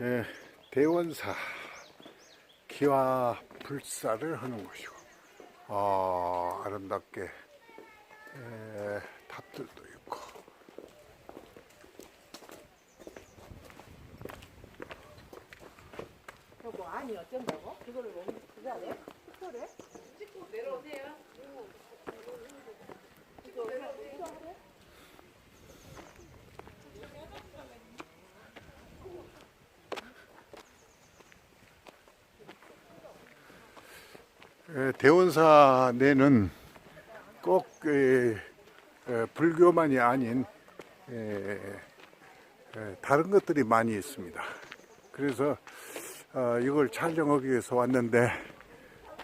예, 대원사 기와 불사를 하는 곳이고 아, 아름답게 예, 탑들도 있고 그거 아니 어쩐다고? 그거를 왜 그거 안 해? 그래? 찍고 내려오세요. 대원사 내는 꼭 불교만이 아닌 다른 것들이 많이 있습니다. 그래서 어, 이걸 촬영하기 위해서 왔는데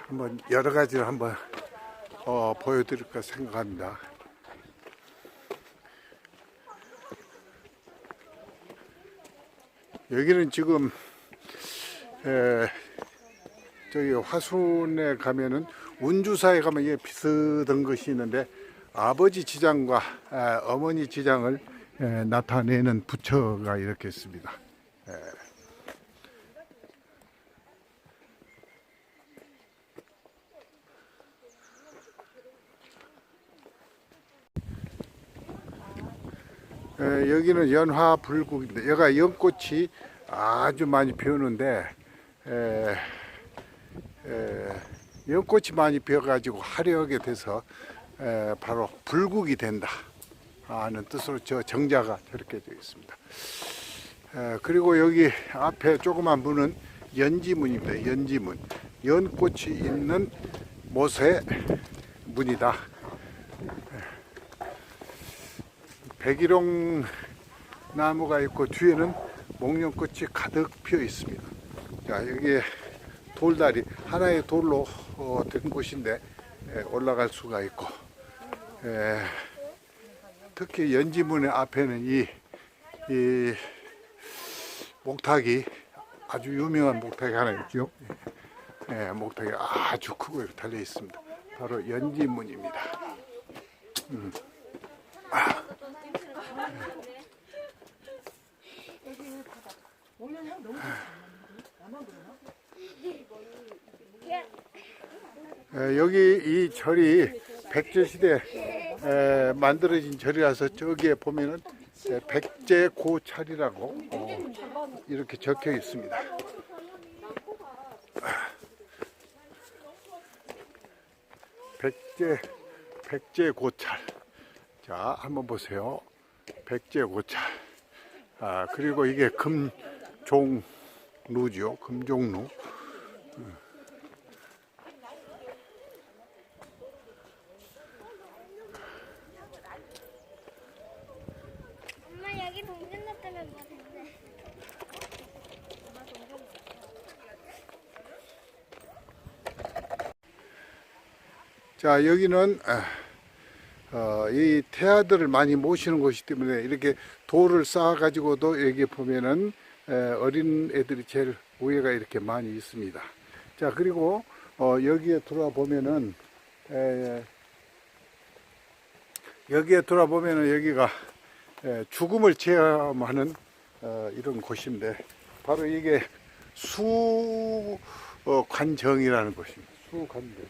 한번 여러 가지를 한번 어, 보여드릴까 생각합니다. 여기는 지금 에, 저기 화순에 가면은 운주사에 가면 이게 비슷한 것이 있는데 아버지 지장과 아, 어머니 지장을 에, 나타내는 부처가 이렇게 있습니다. 에, 여기는 연화 불국인데 여기가 연꽃이 아주 많이 피우는데 에, 에, 연꽃이 많이 피어가지고 화려하게 돼서 에, 바로 불국이 된다 하는 뜻으로 저 정자가 저렇게 되어 있습니다. 에, 그리고 여기 앞에 조그만 문은 연지문입니다. 연지문 연꽃이 있는 못의 문이다. 백일홍 나무가 있고 뒤에는 목련꽃이 가득 피어 있습니다. 자 여기에 돌다리 하나의 돌로 어, 된 곳인데 에, 올라갈 수가 있고 에, 특히 연지문의 앞에는 이, 이 목탁이 아주 유명한 목탁이 하나 있죠. 예, 목탁이 아주 크고 달려 있습니다. 바로 연지문입니다. 목련향 너무 좋지 나만 그러나? 에, 여기 이 절이 백제 시대 에, 만들어진 절이라서 저기에 보면은 에, 백제 고찰이라고 어, 이렇게 적혀 있습니다. 백제 백제 고찰. 자, 한번 보세요. 백제 고찰. 아, 그리고 이게 금종루죠. 금종루. 엄마 여기 동전 넣으면 뭐 된대? 자 여기는 아, 어, 이 태아들을 많이 모시는 곳이기 때문에 이렇게 돌을 쌓아 가지고도 여기 보면은 에, 어린 애들이 제일 우애가 이렇게 많이 있습니다. 자 그리고 어, 여기에 들어와 보면은 에, 여기에 들어와 보면은 여기가 에, 죽음을 체험하는 어, 이런 곳인데 바로 이게 수관정이라는 곳입니다. 수관정.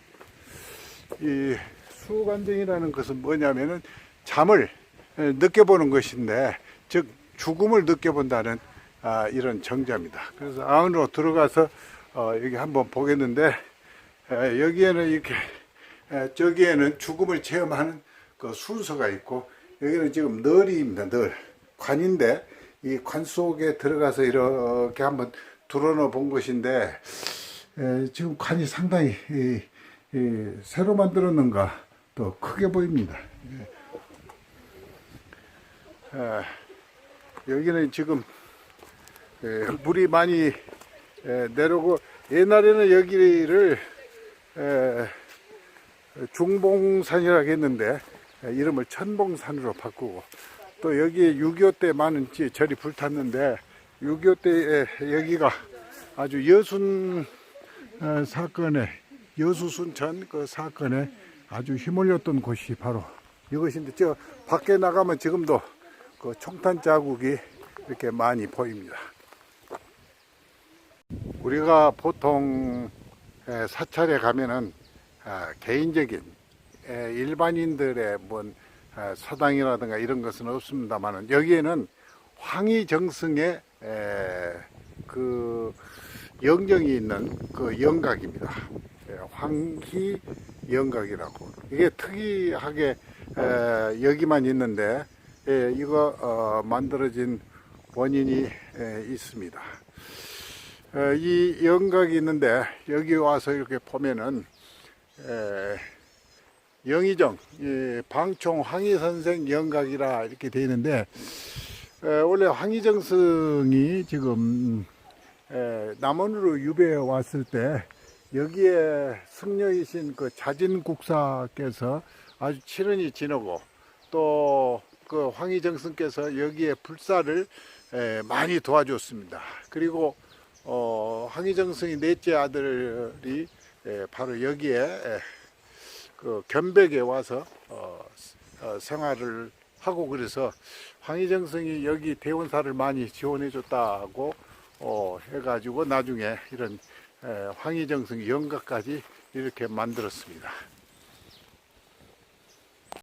이 수관정이라는 것은 뭐냐면은 잠을 에, 느껴보는 것인데 즉 죽음을 느껴본다는 아, 이런 정자입니다. 그래서 안으로 들어가서 어, 여기 한번 보겠는데 에, 여기에는 이렇게 에, 저기에는 죽음을 체험하는 그 순서가 있고 여기는 지금 널이입니다. 널 관인데 이 관 속에 들어가서 이렇게 한번 들어놓아 본 것인데 에, 지금 관이 상당히 이, 이, 새로 만들었는가 또 크게 보입니다. 예. 에, 여기는 지금 에, 물이 많이 에, 내려오고 옛날에는 여기를 에, 중봉산이라고 했는데 에, 이름을 천봉산으로 바꾸고 또 여기에 6.25 때 많은 지- 절이 불탔는데 6.25때 여기가 아주 여순 어, 사건에 여수순천 그 사건에 아주 힘을렸던 곳이 바로 이것인데 저 밖에 나가면 지금도 그 총탄 자국이 이렇게 많이 보입니다. 우리가 보통 에, 사찰에 가면은 아, 개인적인 에, 일반인들의 뭔 아, 사당이라든가 이런 것은 없습니다만은 여기에는 황희 정승의 에, 그 영정이 있는 그 영각입니다. 예, 황희 영각이라고 이게 특이하게 에, 여기만 있는데 예, 이거 어, 만들어진 원인이 에, 있습니다. 어, 이 영각이 있는데 여기 와서 이렇게 보면은 에, 영의정 이 방총 황희 선생 영각이라 이렇게 되어 있는데 에, 원래 황희정 승이 지금 에, 남원으로 유배해 왔을 때 여기에 승려이신 그 자진국사께서 아주 친언이 지내고 또 그 황희정 승께서 여기에 불사를 에, 많이 도와줬습니다. 그리고 어, 황희정 승이 넷째 아들이 에, 바로 여기에 에, 그 견백에 와서 어, 어, 생활을 하고 그래서 황희정 승이 여기 대원사를 많이 지원해 줬다고 어, 해가지고 나중에 이런 에, 황희정 승 연가까지 이렇게 만들었습니다.